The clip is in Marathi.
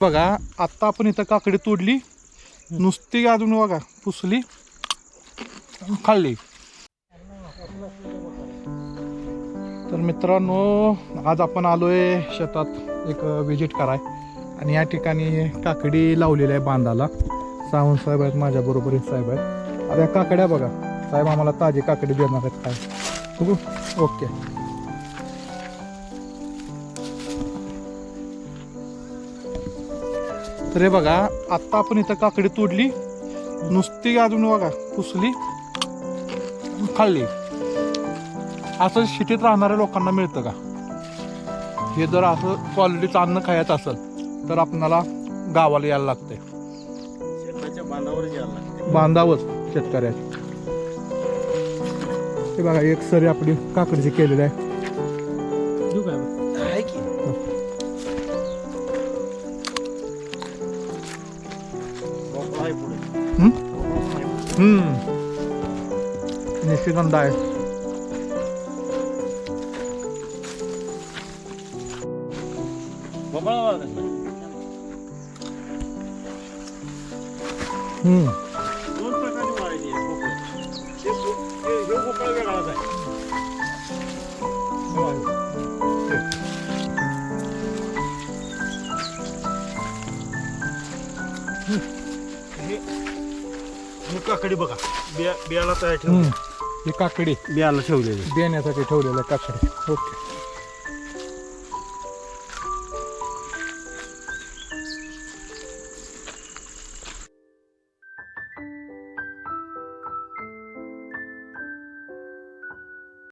बघा आत्ता आपण इथं काकडी तोडली. नुसती अजून बघा पुसली खाल्ली. तर मित्रांनो आज आपण आलोय शेतात एक व्हिजिट कराय. आणि या ठिकाणी काकडी लावलेली आहे बांधाला. सावंत साहेब आहेत माझ्याबरोबर एक साहेब आहेत. आता काकड्या बघा. साहेब आम्हाला ताजी काकडी देणार आहेत काय. बघू. ओके. तर हे बघा आत्ता आपण इथं काकडी तोडली. नुसती अजून बघा पुसली खाल्ली. असं शिटीत राहणाऱ्या लोकांना मिळतं का? हे जर असं क्वालिटीचं अन्न खायचं असेल तर आपणाला गावाला यायला लागतंय. बांधावच शेतकऱ्याची. हे बघा एक सरी आपली काकडीची केलेली आहे. भोपळा आहे पुढे. हम्म निशिगंध आहे भोपळा बघा कसला. हम्म दोन प्रकारची वाढायची आहे भोपळा. हे भो- हे- हे भोपळा वेगळाच आहे हे काकडी बघा. बिया बियाला तयार ठेवली. हम्म. ही काकडी बियाला ठेवलेली. देण्यासाठी ठेवलेलं काकडी. ओके.